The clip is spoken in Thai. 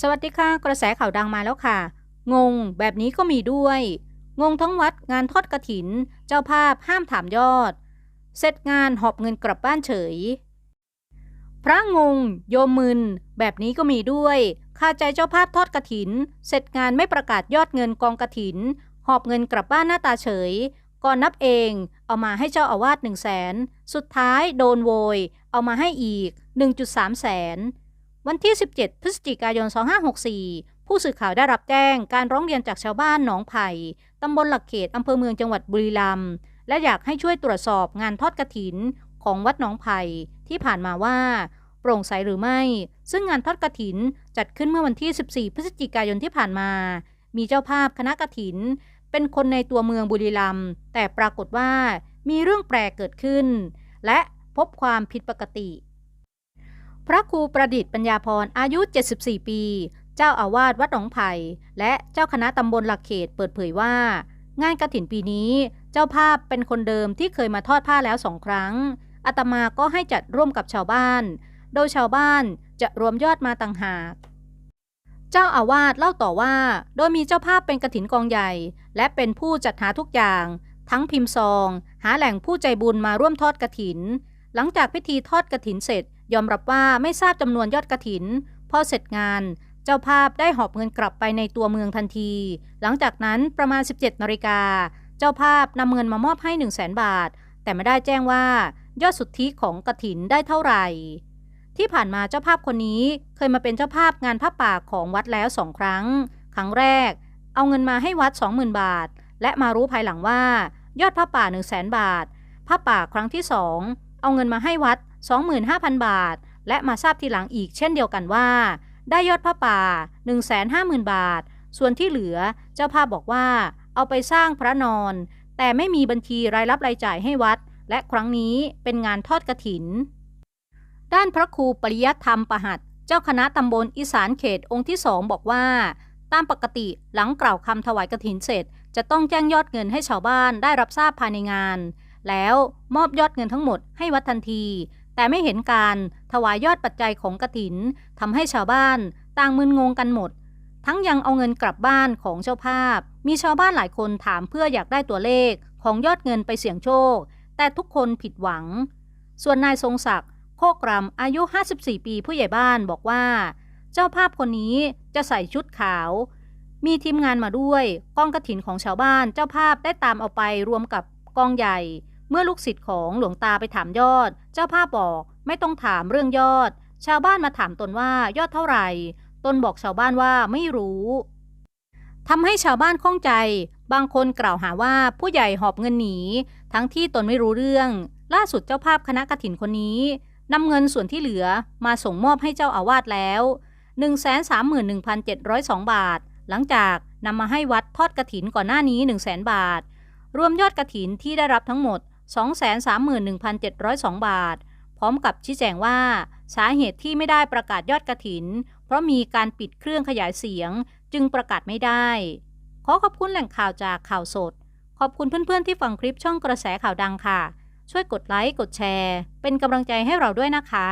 สวัสดีค่ะ กระแสข่าวดังมาแล้วค่ะ งง แบบนี้ก็มีด้วย งงทั้งวัดงานทอดกระถิน เจ้าภาพห้ามถามยอด เสร็จงานหอบเงินกลับบ้านเฉย พระงง โยมมึน แบบนี้ก็มีด้วยคาใจเจ้าภาพทอดกระถิน เสร็จงานไม่ประกาศยอดเงินกองกระถิน หอบเงินกลับบ้านหน้าตาเฉย ก่อนนับเอง เอามาให้เจ้าอาวาสหนึ่งแสน สุดท้ายโดนโวย เอามาให้อีก 1.3แสน วันที่ 17 พฤศจิกายน 2564 ผู้สื่อข่าวได้รับแจ้งการร้องเรียนจากชาวบ้านหนองไผ่ตำบลหลักเขตอำเภอเมืองจังหวัดบุรีรัมย์และอยากให้ช่วยตรวจสอบงานทอดกระถินของวัดหนองไผ่ที่ผ่านมาว่า โปร่งใสหรือไม่ ซึ่งงานทอดกระถินจัดขึ้นเมื่อวันที่ 14 พฤศจิกายนที่ผ่านมา มีเจ้าภาพคณะกระถิน เป็นคนในตัวเมืองบุรีรัมย์แต่ปรากฏว่ามีเรื่องแปลกเกิดขึ้น และพบความผิดปกติ พระครูประดิษฐ์ปัญญาพรอายุ 74 ปี เจ้าอาวาสวัดหนองไผ่และเจ้าคณะตำบลหลักเขตเปิดเผยว่า งานกระถินปีนี้ เจ้าภาพเป็นคนเดิมที่เคยมาทอดผ้าแล้วสองครั้งอาตมาก็ให้จัดร่วมกับชาวบ้าน โดยชาวบ้านจะรวมยอดมาต่างหาก เจ้าอาวาสเล่าต่อว่า โดยมีเจ้าภาพเป็นกระถินกองใหญ่ และเป็นผู้จัดหาทุกอย่าง ทั้งพิมพ์ซอง หาแหล่งผู้ใจบุญมาร่วมทอดกระถิน หลังจากพิธีทอดกระถินเสร็จ ยอมรับว่าไม่ทราบจำนวนยอดกระถิน พอเสร็จงาน เจ้าภาพได้หอบเงินกลับไปในตัวเมืองทันที หลังจากนั้นประมาณ 17นาฬิกา เจ้าภาพนำเงินมามอบให้ 1 0 0 0 0แบาท แต่ไม่ได้แจ้งว่ายอดสุทธิของกระถินได้เท่าไหร่ ที่ผ่านมาเจ้าภาพคนนี้เคยมาเป็นเจ้าภาพงานผ้าป่าของวัดแล้วสองครั้ง ครั้งแรก เอาเงินมาให้วัด 20,000 บาท และมารู้ภายหลังว่ายอดผ้าป่า 1 0 0 0 0แบาทผ้าป่าครั้งที่สอง เอาเงินมาให้วัด 25,000 บาท และมาทราบทีหลังอีกเช่นเดียวกันว่า ได้ยอดผ้าป่า 150,000 บาท ส่วนที่เหลือเจ้าภาพบอกว่า เอาไปสร้างพระนอน แต่ไม่มีบัญชีรายรับรายจ่ายให้วัด และครั้งนี้เป็นงานทอดกระถิน ด้านพระครูปริยธรรมประหัตเจ้าคณะตำบลอีสานเขตองค์ที่สองบอกว่า ตามปกติหลังกล่าวคำถวายกระถินเสร็จ จะต้องแจ้งยอดเงินให้ชาวบ้านได้รับทราบภายในงาน แล้วมอบยอดเงินทั้งหมดให้วัดทันที แต่ไม่เห็นการถวายยอดปัจจัยของกระถินทำให้ชาวบ้านต่างมึนงงกันหมด ทั้งยังเอาเงินกลับบ้านของเจ้าภาพ มีชาวบ้านหลายคนถามเพื่ออยากได้ตัวเลขของยอดเงินไปเสี่ยงโชค แต่ทุกคนผิดหวัง ส่วนนายทรงศักดิ์โคกรำอายุ 54 ปีผู้ใหญ่บ้านบอกว่า เจ้าภาพคนนี้จะใส่ชุดขาว มีทีมงานมาด้วยกองกระถินของชาวบ้านเจ้าภาพได้ตามเอาไปรวมกับกองใหญ่ เมื่อลูกศิษย์ของหลวงตาไปถามยอด เจ้าภาพบอกไม่ต้องถามเรื่องยอด ชาวบ้านมาถามตนว่ายอดเท่าไหร่ ตนบอกชาวบ้านว่าไม่รู้ทำให้ชาวบ้านข้องใจ บางคนกล่าวหาว่าผู้ใหญ่หอบเงินหนี ทั้งที่ตนไม่รู้เรื่อง ล่าสุดเจ้าภาพคณะกฐินคนนี้นำเงินส่วนที่เหลือมาส่งมอบให้เจ้าอาวาสแล้ว 131,702 บาท หลังจากนำมาให้วัดทอดกระถินก่อนหน้านี้ 100,000 บาท รวมยอดกระถินที่ได้รับทั้งหมด 231,702 บาท พร้อมกับชี้แจงว่า สาเหตุที่ไม่ได้ประกาศยอดกระถิน เพราะมีการปิดเครื่องขยายเสียงจึงประกาศไม่ได้ ขอขอบคุณแหล่งข่าวจากข่าวสด ขอบคุณเพื่อนๆที่ฟังคลิปช่องกระแสข่าวดังค่ะ ช่วยกดไลค์กดแชร์ เป็นกำลังใจให้เราด้วยนะคะ